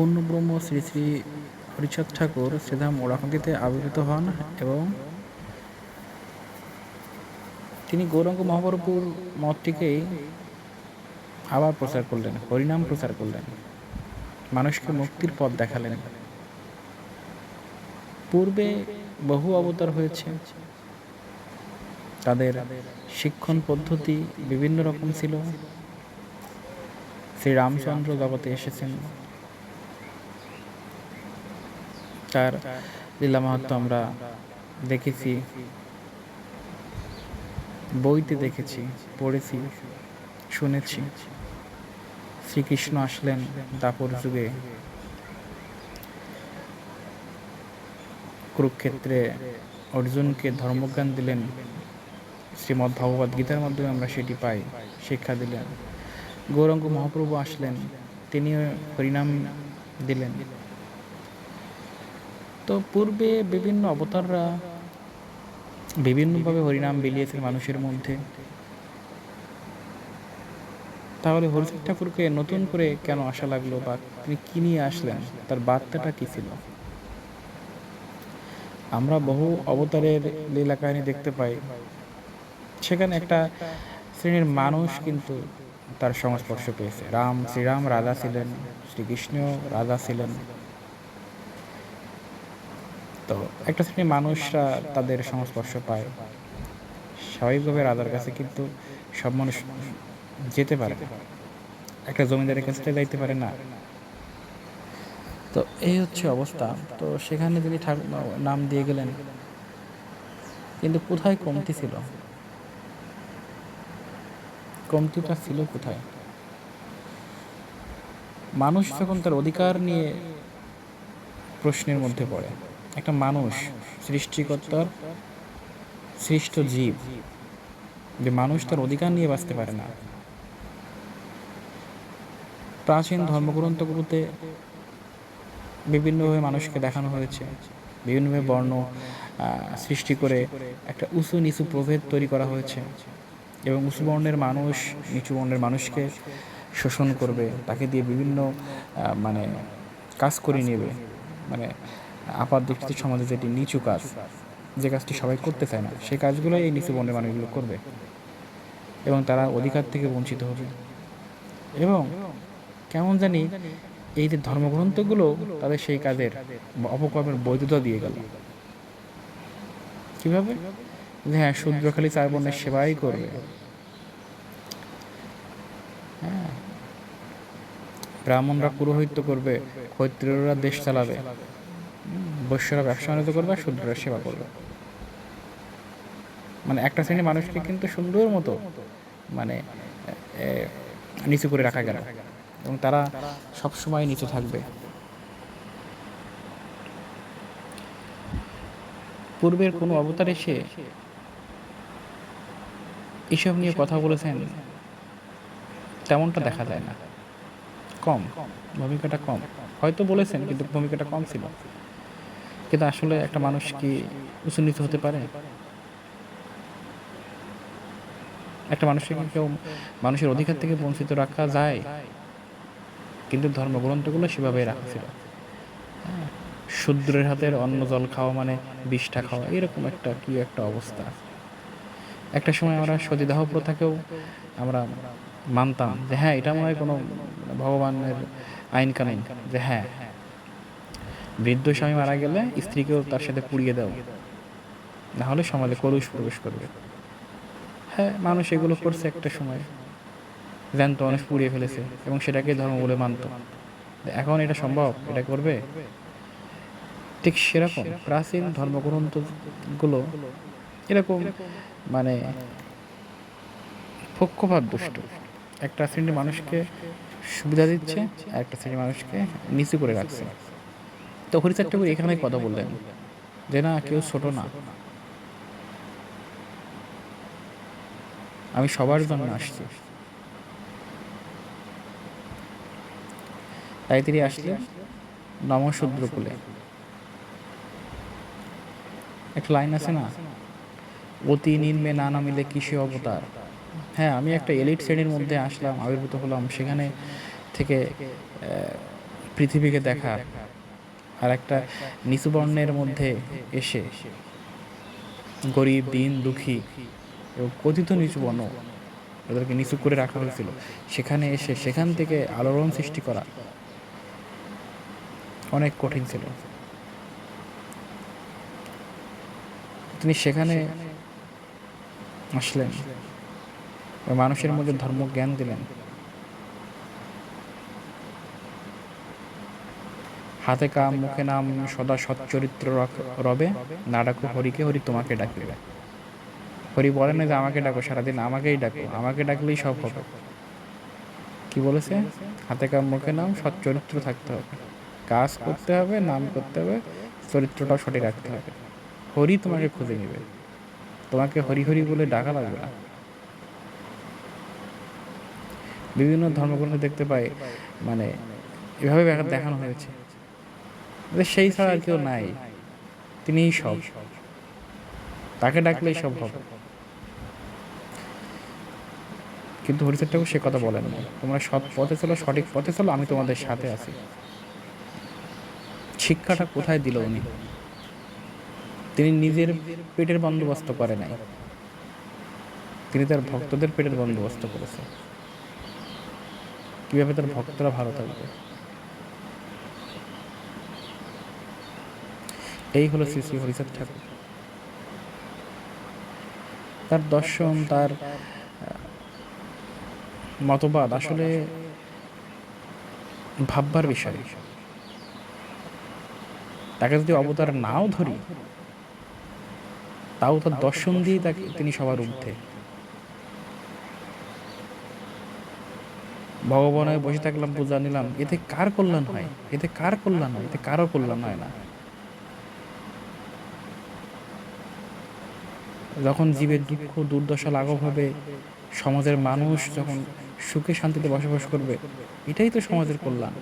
পূর্ণব্রহ্ম শ্রী শ্রী হরিচাঁদ ঠাকুর শ্রীধাম ওরাকান্দিতে আবির্ভূত হন এবং তিনি গৌরাঙ্গ মহাপ্রভুর মতটিকেই আবার প্রচার করলেন, হরিনাম প্রচার করলেন, মানুষকে মুক্তির পথ দেখালেন। পূর্বে বহু অবতার হয়েছে। তাদের শিক্ষণ পদ্ধতি বিভিন্ন রকম ছিল। শ্রী রামচন্দ্র জগতে এসেছেন। তার লীলা মাহাত্ম আমরা দেখেছি। বইতে দেখেছি, পড়েছি, শুনেছি। শ্রীকৃষ্ণ আসলেন দাপর যুগে। কুরুক্ষেত্রে অর্জুনকে ধর্মজ্ঞান দিলেন। শ্রীমদ্ ভগবদ গীতার মাধ্যমে আমরা সেটি পাই, শিক্ষা দিলেন। গৌরাঙ্গ মহাপ্রভু আসলেন, তিনিও পরিণাম দিলেন। তো পূর্বে বিভিন্ন অবতাররা বিভিন্নভাবে হরিনাম বিলিয়েছেন মানুষের মধ্যে। তাহলে হরিচাঁদ ঠাকুরকে নতুন করে কেন আসা লাগল বা তিনি কি নিয়ে আসলেন? তার বার্তাটা কি ছিল? আমরা বহু অবতারের লীলা কাহিনী দেখতে পাই। সেখানে একটা শ্রেণির মানুষ কিন্তু তার সংস্পর্শ পেয়েছে। রাম, শ্রীরাম রাধা ছিলেন শ্রীকৃষ্ণ রাধা ছিলেন। তো একটা শ্রেণির মানুষরা তাদের সংস্পর্শ পায়। স্বাভাবিকভাবে রাজার কাছে কিন্তু সব মানুষ যেতে পারে। একটা জমিদারের কাছে যাইতে পারে না। তো এই হচ্ছে অবস্থা। তো সেখানে তিনি নাম দিয়ে গেলেন, কিন্তু কোথায় কমতি ছিল? কমতিটা ছিল কোথায়? মানুষ যখন তার অধিকার নিয়ে প্রশ্নের মধ্যে পড়ে একটা মানুষ, সৃষ্টিকর্তার সৃষ্ট জীব। যে মানুষ তার অধিকার নিয়ে বাঁচতে পারে না। প্রাচীন ধর্মগ্রন্থগুলোতে বিভিন্নভাবে মানুষকে দেখানো হয়েছে। বিভিন্নভাবে বর্ণ সৃষ্টি করে একটা উঁচু নিচু প্রভেদ তৈরি করা হয়েছে। এবং উঁচু বর্ণের মানুষ নিচু বর্ণের মানুষকে শোষণ করবে, তাকে দিয়ে বিভিন্ন মানে কাজ করে নেবে। মানে আপাত দৃষ্টিতে সমাজে যেটি নিচু কাজ, যে কাজটি সবাই করতে চায় না সেই কাজগুলো এই নিচু বর্ণের মানুষগুলো করবে এবং তারা অধিকার থেকে বঞ্চিত হবে। এবং কেমন জানি এই যে ধর্মগ্রন্থগুলো, তাদের সেই কাজের অপকর্মের বৈধতা দিয়ে গেল। কীভাবে? যে হ্যাঁ শূদ্র খালি চার বর্ণের সেবাই করবে। হ্যাঁ। ব্রাহ্মণরা পুরোহিত্য করবে, ক্ষত্রিয়রা দেশ চালাবে। বৈশ্যরা ব্যবসা বাণিজ্য করবে, আর শূদ্ররা সেবা করবে। মানে একটা শ্রেণির মানুষকে কিন্তু সুন্দর মতো মানে নিচু করে রাখা গেল। এবং তারা সব সময় নিচু থাকবে। পূর্বের কোনো অবতার এসে এসব নিয়ে কথা বলেছেন, তেমনটা দেখা যায় না। কম, ভূমিকাটা কম। হয়তো বলেছেন, কিন্তু ভূমিকাটা কম ছিল। কিন্তু আসলে একটা মানুষ কি উঁচু নিচু হতে পারে? একটা মানুষকে কেউ মানুষের অধিকার থেকে বঞ্চিত রাখা যায়? কিন্তু ধর্মগ্রন্থগুলো সেভাবেই রাখা ছিল। হ্যাঁ, শূদ্রের হাতের অন্ন জল খাওয়া মানে বিষটা খাওয়া এরকম একটা কি একটা অবস্থা। একটা সময় আমরা সতীদাহ প্রথাকেও আমরা মানতাম যে হ্যাঁ এটা মনে হয় কোনো ভগবানের আইন কানুন যে হ্যাঁ বৃদ্ধ স্বামী মারা গেলে স্ত্রীকেও তার সাথে পুড়িয়ে দাও। না হলে সমাজে কলুষ প্রবেশ করবে। হ্যাঁ মানুষ এগুলো করছে একটা সময়। জ্যান্ত মানুষ পুড়িয়ে ফেলেছে এবং সেটাকে ধর্ম বলে মানত। এখন এটা সম্ভব? এটা করবে? ঠিক সেরকম। প্রাচীন ধর্মগ্রন্থগুলো এরকম মানে পক্ষপাত দুষ্ট। একটা শ্রেণির মানুষকে সুবিধা দিচ্ছে, আর একটা শ্রেণির মানুষকে নিচু করে রাখছে। তো হরিচার ঠাকুর এখানে কথা বললেন, যে না, কেউ ছোট না। আমি সবার জন্য আসছি। তাই তিনি আসলেন নমশূদ্রকুলে। একটা লাইন আছে না? অতি নিম্নে না নামিলে কিসে অবতার? হ্যাঁ আমি একটা এলিট শ্রেণির মধ্যে আসলাম, আবির্ভূত হলাম, সেখানে থেকে পৃথিবীকে দেখা। আর একটা নিচু বর্ণের মধ্যে এসে গরিব, দিন, দুঃখী এবং কথিত নিচু বর্ণ ওদেরকে নিচু করে রাখা হয়েছিল। সেখানে এসে সেখান থেকে আলোড়ন সৃষ্টি করা অনেক কঠিন ছিল। তিনি সেখানে আসলেন মানুষের মধ্যে ধর্ম জ্ঞান দিলেন। হাতে কাম, মুখে নাম, সদা সচ্চরিত্র রবে। না ডাকো হরিকে হরি তোমাকে ডাকবে হরি বলে না যে আমাকে ডাকো, সারাদিন আমাকেই ডাকো, আমাকে ডাকলেই সব হবে। কি বলেছে? হাতে কাম, মুখে নাম, সচ্চরিত্র থাকতে হবে। কাজ করতে হবে, নাম করতে হবে, চরিত্রটাও সঠিক রাখতে হবে। হরি তোমাকে খুঁজে নেবে। তোমাকে হরি হরি বলে ডাকা লাগবে না। বিভিন্ন ধর্মগ্রন্থে দেখতে পাই মানে এভাবে দেখা- দেখানো হয়েছে। সেই ছাড়া কেউ নাই। তিনিই সব। তাকে ডাকলেই সব হবে। কিন্তু হরিচার ঠাকুর সে কথা বলেন না। তোমরা সৎ পথে চলো, সঠিক পথে চলো, আমি তোমাদের সাথে আছি। শিক্ষাটা কোথায় দিল উনি? তিনি নিজের পেটের বন্দোবস্ত করে নাই। তিনি তার ভক্তদের পেটের বন্দোবস্ত করেছে কীভাবে তার ভক্তরা ভালো থাকবে? এই হলো শ্রী শ্রী হরিচাঁদ ঠাকুর। তার দর্শন, তার মতবাদ আসলে ভাববার বিষয়। তাকে যদি অবতার নাও ধরি, তাও তার দর্শন দিয়ে তাকে, তিনি সবার ঊর্ধ্বে। ভগবানের বসে থাকলাম, পূজা নিলাম, এতে কার কল্যাণ হয়? এতে কার কল্যাণ হয়? এতে কারও কল্যাণ হয় না। যখন জীবের দুঃখ, দুর্দশা লাঘব হবে, সমাজের মানুষ যখন সুখে শান্তিতে বসবাস করবে, এটাই তো সমাজের কল্যাণ।